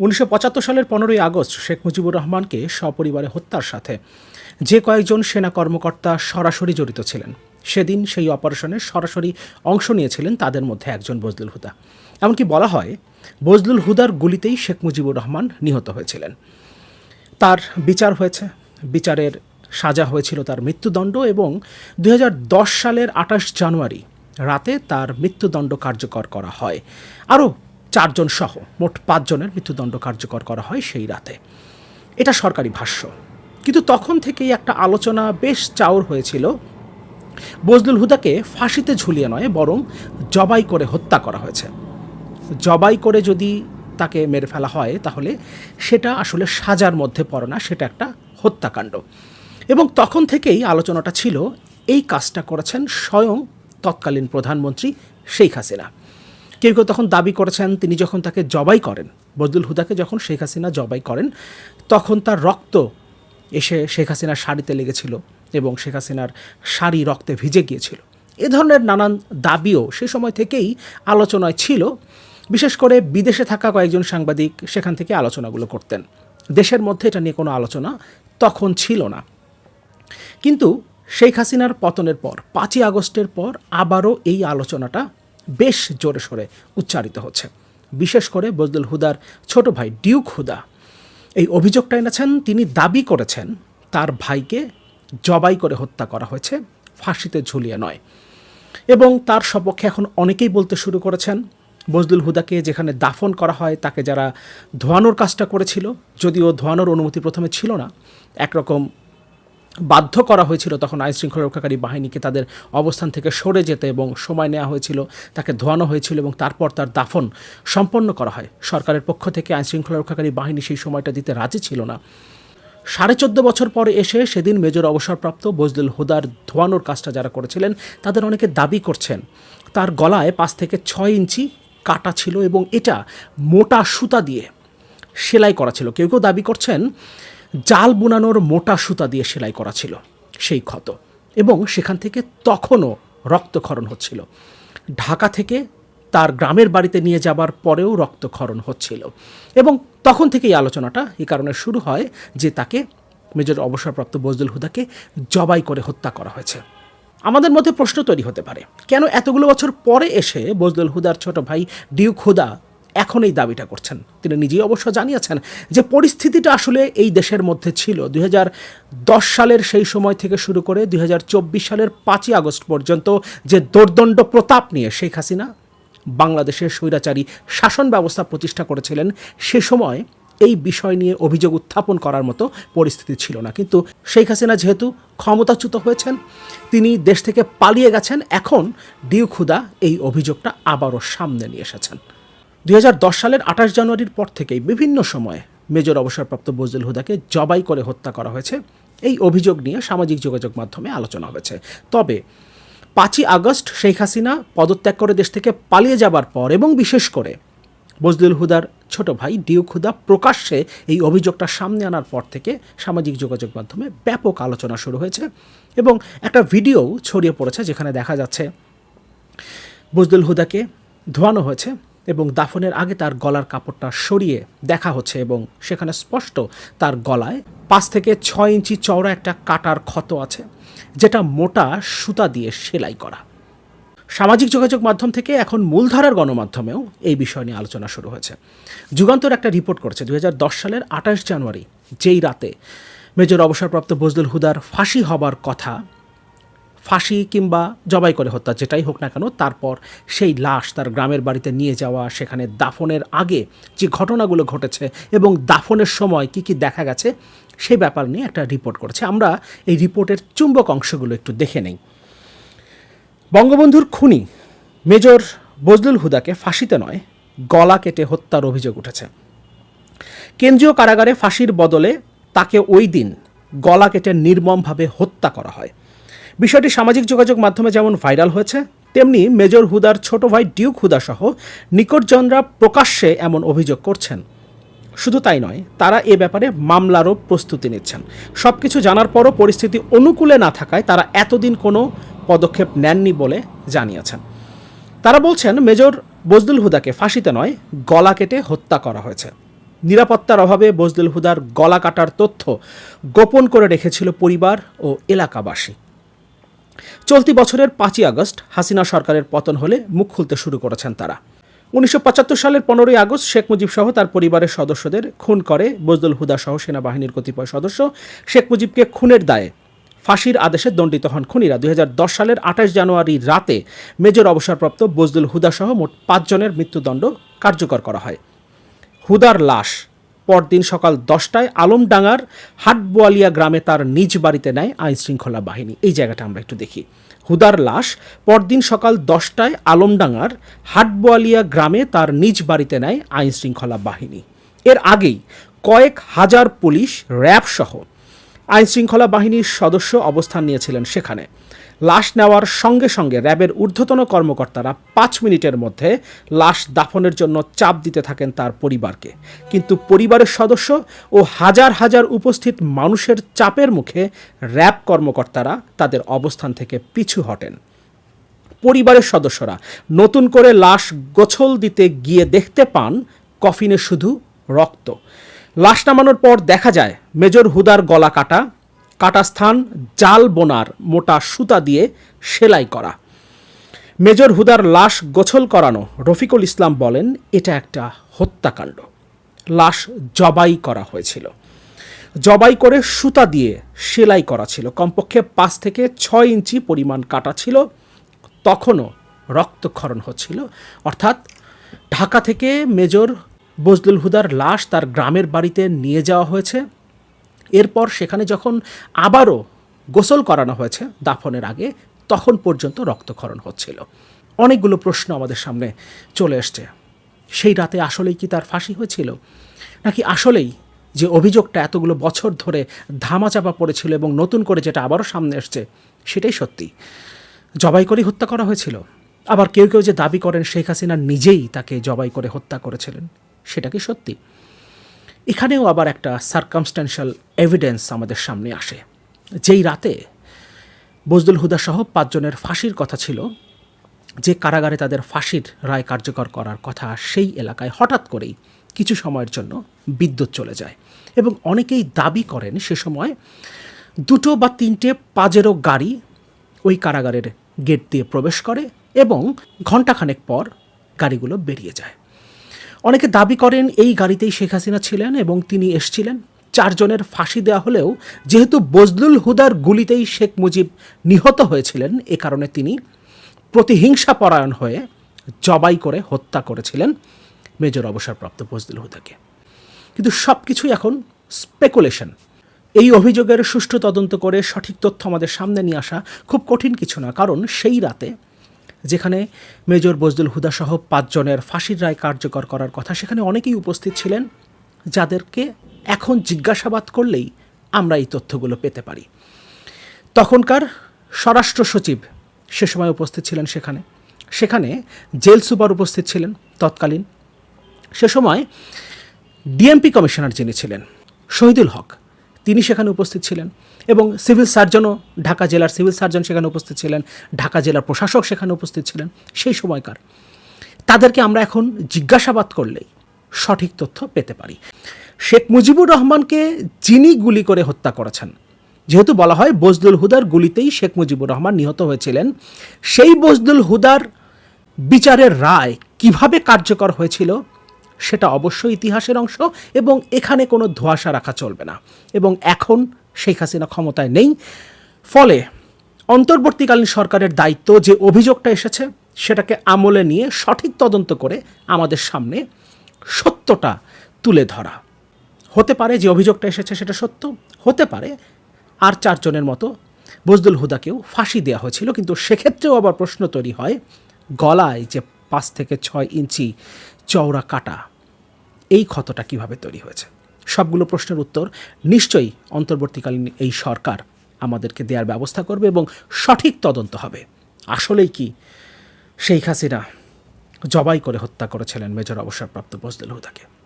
উনিশশো পঁচাত্তর সালের পনেরোই আগস্ট শেখ মুজিবুর রহমানকে সপরিবারে হত্যার সাথে যে কয়েকজন সেনা কর্মকর্তা সরাসরি জড়িত ছিলেন। সেদিন সেই অপারেশনে সরাসরি অংশ নিয়েছিলেন তাদের মধ্যে একজন বজলুল হুদা। এমনকি বলা হয়, বজলুল হুদার গুলিতেই শেখ মুজিবুর রহমান নিহত হয়েছিলেন। তার বিচার হয়েছে। বিচারের সাজা হয়েছিল তার মৃত্যুদণ্ড এবং দু হাজার দশ সালের আঠাশ জানুয়ারি রাতে তার মৃত্যুদণ্ড কার্যকর করা হয়। আরও চারজন সহ মোট পাঁচজনের মৃত্যুদণ্ড কার্যকর করা হয় সেই রাতে। এটা সরকারি ভাষ্য। কিন্তু তখন থেকেই একটা আলোচনা বেশ চাউর হয়েছিল। বজলুল হুদাকে ফাঁসিতে ঝুলিয়ে নয়, বরং জবাই করে হত্যা করা হয়েছে। জবাই করে যদি তাকে মেরে ফেলা হয়, তাহলে সেটা আসলে সাজার মধ্যে পড়ে না, সেটা একটা হত্যাকাণ্ড। এবং তখন থেকেই আলোচনাটা ছিল, এই কাজটা করেছেন স্বয়ং তৎকালীন প্রধানমন্ত্রী শেখ হাসিনা। কেউ কেউ তখন দাবি করেছেন, তিনি যখন তাকে জবাই করেন বদুল হুদাকে যখন শেখ হাসিনা জবাই করেন, তখন তার রক্ত এসে শেখ হাসিনার শাড়িতে লেগেছিল এবং শেখ হাসিনার শাড়ি রক্তে ভিজে গিয়েছিল। এ ধরনের নানান দাবিও সে সময় থেকেই আলোচনায় ছিল। বিশেষ করে বিদেশে থাকা কয়েকজন সাংবাদিক সেখান থেকে আলোচনাগুলো করতেন। দেশের মধ্যে এটা নিয়ে কোনো আলোচনা তখন ছিল না। কিন্তু শেখ হাসিনার পতনের পর, পাঁচই আগস্টের পর আবারও এই আলোচনাটা বেশ জোরে সোরে উচ্চারিত হচ্ছে। বিশেষ করে বজলুল হুদার ছোট ভাই ডিউক হুদা। এই অভিযোগটা এনেছেন, তিনি দাবি করেছেন, তার ভাইকে জবাই করে হত্যা করা হয়েছে, ফাঁসিতে ঝুলিয়ে নয়। এবং তার সপক্ষে এখন অনেকেই বলতে শুরু করেছেন বজলুল হুদাকে যেখানে দাফন করা হয়, তাকে যারা ধোয়ানোর কাজটা করেছিল, যদিও ধোয়ানোর অনুমতি প্রথমে ছিল না, একরকম বাধ্য করা হয়েছিল তখন আইন শৃঙ্খলা রক্ষাকারী বাহিনীকে তাদের অবস্থান থেকে সরে যেতে এবং সময় নেওয়া হয়েছিল, তাকে ধোয়ানো হয়েছিল এবং তারপর তার দাফন সম্পন্ন করা হয়। সরকারের পক্ষ থেকে আইন শৃঙ্খলা রক্ষাকারী বাহিনী সেই সময়টা দিতে রাজি ছিল না। সাড়ে চোদ্দ বছর পরে এসে সেদিন মেজর অবসরপ্রাপ্ত বজলুল হুদার ধোয়ানোর কাজটা যারা করেছিলেন, তাদের অনেকে দাবি করছেন, তার গলায় পাঁচ থেকে ছয় ইঞ্চি কাটা ছিল এবং এটা মোটা সুতা দিয়ে সেলাই করা ছিল। কেউ কেউ দাবি করছেন জাল বুনানোর মোটা সুতা দিয়ে সেলাই করা ছিল, সেই ক্ষত। এবং সেখান থেকে তখনও রক্তক্ষরণ হচ্ছিল। ঢাকা থেকে তার গ্রামের বাড়িতে নিয়ে যাবার পরেও রক্তক্ষরণ হচ্ছিল। এবং তখন থেকেই আলোচনাটা এই কারণে শুরু হয় যে তাকে মেজর অবসরপ্রাপ্ত বজদুল হুদাকে জবাই করে হত্যা করা হয়েছে। আমাদের মধ্যে প্রশ্ন তৈরি হতে পারে, কেন এতগুলো বছর পরে এসে বজদুল হুদার ছোট ভাই ডিউক হুদা এখন এই দাবিটা করছেন। তিনি নিজেই অবশ্য জানিয়েছেন যে পরিস্থিতিটা আসলে এই দেশের মধ্যে ছিল। দুই হাজার দশ সালের সেই সময় থেকে শুরু করে দুই হাজার চব্বিশ সালের পাঁচই আগস্ট পর্যন্ত যে দোর্দণ্ড প্রতাপ নিয়ে শেখ হাসিনা বাংলাদেশের স্বৈরাচারী শাসন ব্যবস্থা প্রতিষ্ঠা করেছিলেন, সে সময় এই বিষয় নিয়ে অভিযোগ উত্থাপন করার মতো পরিস্থিতি ছিল না। কিন্তু শেখ হাসিনা যেহেতু ক্ষমতাচ্যুত হয়েছেন, তিনি দেশ থেকে পালিয়ে গেছেন, এখন ডিউ খুদা এই অভিযোগটা আবারও সামনে নিয়ে এসেছেন। দুই হাজার দশ সালের আঠাশ জানুয়ারির পর থেকেই বিভিন্ন সময়ে মেজর অবসরপ্রাপ্ত বজলুল হুদাকে জবাই করে হত্যা করা হয়েছে। এই অভিযোগ নিয়ে সামাজিক যোগাযোগ মাধ্যমে আলোচনা হয়েছে। তবে পাঁচই আগস্ট শেখ হাসিনা পদত্যাগ করে দেশ থেকে পালিয়ে যাবার পর এবং বিশেষ করে বজলুল হুদার ছোট ভাই ডিউক হুদা প্রকাশ্যে এই অভিযোগটা সামনে আনার পর থেকে সামাজিক যোগাযোগ মাধ্যমে ব্যাপক আলোচনা শুরু হয়েছে এবং একটা ভিডিও ছড়িয়ে পড়েছে যেখানে দেখা যাচ্ছে বজলুল হুদাকে ধোয়ানো হয়েছে। এবং দাফনের আগে তার গলার কাপড়টা সরিয়ে দেখা হচ্ছে এবং সেখানে স্পষ্ট তার গলায় পাঁচ থেকে ছয় ইঞ্চি চওড়া একটা কাটার ক্ষত আছে, যেটা মোটা সুতা দিয়ে সেলাই করা। সামাজিক যোগাযোগ মাধ্যম থেকে এখন মূলধারার গণমাধ্যমেও এই বিষয় নিয়ে আলোচনা শুরু হয়েছে। যুগান্তর একটা রিপোর্ট করেছে দু হাজার দশ সালের আঠাশ জানুয়ারি, যেই রাতে মেজর অবসরপ্রাপ্ত বজলুল হুদার ফাঁসি হবার কথা ফাঁসি কিংবা জবাই করে হত্যা যেটাই হোক না কেন, তারপর সেই লাশ তার গ্রামের বাড়িতে নিয়ে যাওয়া, সেখানে দাফনের আগে যে ঘটনাগুলো ঘটেছে এবং দাফনের সময় কি কি দেখা গেছে সেই ব্যাপার নিয়ে একটা রিপোর্ট করেছে। আমরা এই রিপোর্টের চুম্বক অংশগুলো একটু দেখে নেই। বঙ্গবন্ধুর খুনি মেজর বজলুল হুদাকে ফাঁসিতে নয়, গলা কেটে হত্যার অভিযোগ উঠেছে। কেন্দ্রীয় কারাগারে ফাঁসির বদলে তাকে ওই দিন গলা কেটে নির্মমভাবে হত্যা করা হয়। বিষয়টি সামাজিক যোগাযোগ মাধ্যমে যেমন ভাইরাল হয়েছে, তেমনি মেজর হুদার ছোট ভাই ডিউক হুদা সহ নিকটজনরা প্রকাশ্যে এমন অভিযোগ করছেন। শুধু তাই নয়, তারা এ ব্যাপারে মামলারও প্রস্তুতি নিচ্ছেন। সব কিছু জানার পরও পরিস্থিতি অনুকূলে না থাকায় তারা এতদিন কোনো পদক্ষেপ নেননি বলে জানিয়েছেন। তারা বলছেন, মেজর বজদুল হুদাকে ফাঁসিতে নয়, গলা কেটে হত্যা করা হয়েছে। নিরাপত্তার অভাবে বজদুল হুদার গলা কাটার তথ্য গোপন করে রেখেছিল পরিবার ও এলাকাবাসী। চলতি বছরের পাঁচই আগস্ট হাসিনা সরকারের পতন হলে মুখ খুলতে শুরু করেছেন তারা। উনিশশো পঁচাত্তর সালের পনেরোই আগস্ট শেখ মুজিব সহ তার পরিবারের সদস্যদের খুন করে বজদুল হুদা সহ সেনাবাহিনীর কতিপয় সদস্য। শেখ মুজিবকে খুনের দায়ে ফাঁসির আদেশে দণ্ডিত হন খুনিরা। দুই হাজার দশ সালের আঠাশ জানুয়ারি রাতে মেজর অবসরপ্রাপ্ত বজদুল হুদা সহ মোট পাঁচজনের মৃত্যুদণ্ড কার্যকর করা হয়। হুদার লাশ পরদিন সকাল দশটায় আলমডাঙ্গার হাটবোয়ালিয়া গ্রামে তার নিজ বাড়িতে নেয় আইন শৃঙ্খলা বাহিনী। এই জায়গাটা আমরা একটু দেখি। হুদার লাশ পরদিন সকাল দশটায় আলমডাঙ্গার হাটবোয়ালিয়া গ্রামে তার নিজ বাড়িতে নেয় আইন শৃঙ্খলা বাহিনী। এর আগেই কয়েক হাজার পুলিশ, র্যাব সহ আইন শৃঙ্খলা বাহিনীর সদস্য অবস্থান নিয়েছিলেন সেখানে। লাশ নেওয়ার সঙ্গে সঙ্গে র্যাবের ঊর্ধ্বতন কর্মকর্তারা পাঁচ মিনিটের মধ্যে লাশ দাফনের জন্য চাপ দিতে থাকেন তার পরিবারকে। কিন্তু পরিবারের সদস্য ও হাজার হাজার উপস্থিত মানুষের চাপের মুখে র্যাব কর্মকর্তারা তাদের অবস্থান থেকে পিছু হটেন। পরিবারের সদস্যরা নতুন করে লাশ গোছল দিতে গিয়ে দেখতে পান, কফিনে শুধু রক্ত। লাশ নামানোর পর দেখা যায়, মেজর হুদার গলা কাটা কাটা স্থান জাল বোনার মোটা সুতা দিয়ে সেলাই করা। মেজর হুদার লাশ গোছল করানো রফিকুল ইসলাম বলেন, এটা একটা হত্যাকাণ্ড। লাশ জবাই করা হয়েছিল। জবাই করে সুতা দিয়ে সেলাই করা ছিল। কমপক্ষে পাঁচ থেকে ছয় ইঞ্চি পরিমাণ কাটা ছিল। তখনও রক্তক্ষরণ হচ্ছিল। অর্থাৎ ঢাকা থেকে মেজর বজলুল হুদার লাশ তার গ্রামের বাড়িতে নিয়ে যাওয়া হয়েছে। এরপর সেখানে যখন আবারও গোসল করানো হয়েছে দাফনের আগে, তখন পর্যন্ত রক্তক্ষরণ হচ্ছিল। অনেকগুলো প্রশ্ন আমাদের সামনে চলে এসছে। সেই রাতে আসলেই কি তার ফাঁসি হয়েছিল? নাকি আসলেই যে অভিযোগটা এতগুলো বছর ধরে ধামাচাপা পড়েছিল এবং নতুন করে যেটা আবারও সামনে এসছে, সেটাই সত্যি। জবাই করে হত্যা করা হয়েছিল। আবার কেউ কেউ যে দাবি করেন শেখ হাসিনা নিজেই তাকে জবাই করে হত্যা করেছিলেন, সেটা কি সত্যি? এখানেও আবার একটা সার্কামস্ট্যান্সিয়াল এভিডেন্স আমাদের সামনে আসে। যেই রাতে বজদুল হুদা সহ পাঁচজনের ফাঁসির কথা ছিল, যে কারাগারে তাদের ফাঁসির রায় কার্যকর করার কথা সেই এলাকায় হঠাৎ করেই কিছু সময়ের জন্য বিদ্যুৎ চলে যায় এবং অনেকেই দাবি করেন সে সময় দুটো বা তিনটে পাজেরও গাড়ি ওই কারাগারের গেট দিয়ে প্রবেশ করে এবং ঘণ্টাখানেক পর গাড়িগুলো বেরিয়ে যায়। অনেকে দাবি করেন এই গাড়িতেই শেখ হাসিনা ছিলেন এবং তিনি এসছিলেন। চারজনের ফাঁসি দেওয়া হলেও যেহেতু বজলুল হুদার গুলিতেই শেখ মুজিব নিহত হয়েছিলেন, এ কারণে তিনি প্রতিহিংসা পরায়ণ হয়ে জবাই করে হত্যা করেছিলেন মেজর অবসরপ্রাপ্ত বজলুল হুদাকে। কিন্তু সব কিছুই এখন স্পেকুলেশন এই অভিযোগের সুষ্ঠু তদন্ত করে সঠিক তথ্য আমাদের সামনে নিয়ে আসা খুব কঠিন কিছু না, কারণ সেই রাতে যেখানে মেজর বজদুল হুদা সহ পাঁচজনের ফাঁসির রায় কার্যকর করার কথা সেখানে অনেকেই উপস্থিত ছিলেন, যাদেরকে এখন জিজ্ঞাসাবাদ করলেই আমরা এই তথ্যগুলো পেতে পারি। তখনকার স্বরাষ্ট্র সচিব সে সময় উপস্থিত ছিলেন সেখানে। সেখানে জেল সুপার উপস্থিত ছিলেন তৎকালীন। সে সময় ডিএমপি কমিশনার যিনি ছিলেন, শহীদুল হক, তিনি সেখানে উপস্থিত ছিলেন। এবং সিভিল সার্জনও ঢাকা জেলার সিভিল সার্জন সেখানে উপস্থিত ছিলেন, ঢাকা জেলার প্রশাসক সেখানে উপস্থিত ছিলেন। সেই সময়কার তাদেরকে আমরা এখন জিজ্ঞাসাবাদ করলেই সঠিক তথ্য পেতে পারি। শেখ মুজিবুর রহমানকে যিনি গুলি করে হত্যা করেছেন, যেহেতু বলা হয় বজদুল হুদার গুলিতেই শেখ মুজিবুর রহমান নিহত হয়েছিলেন, সেই বজদুল হুদার বিচারের রায় কীভাবে কার্যকর হয়েছিল সেটা অবশ্যই ইতিহাসের অংশ এবং এখানে কোনো ধোঁয়াশা রাখা চলবে না। এবং এখন শেখ হাসিনা ক্ষমতায় নেই। ফলে অন্তর্বর্তীকালীন সরকারের দায়িত্ব যে অভিযোগটা এসেছে, সেটাকে আমলে নিয়ে সঠিক তদন্ত করে আমাদের সামনে সত্যটা তুলে ধরা। হতে পারে যে অভিযোগটা এসেছে সেটা সত্য, হতে পারে আর চারজনের মতো বজদুল হুদাকেও ফাঁসি দেওয়া হয়েছিল, কিন্তু সেক্ষেত্রেও আবার প্রশ্ন তৈরি হয়, গলায় যে পাঁচ থেকে ছয় ইঞ্চি চওড়া কাটা, এই ক্ষতটা কীভাবে তৈরি হয়েছে? সবগুলো প্রশ্নের উত্তর নিশ্চয়ই অন্তর্বর্তীকালীন এই সরকার আমাদেরকে দেওয়ার ব্যবস্থা করবে এবং সঠিক তদন্ত হবে। আসলেই কি? শেখ হাসিনা জবাই করে হত্যা করেছিলেন মেজর অবসরপ্রাপ্ত বজদুল হুদাকে।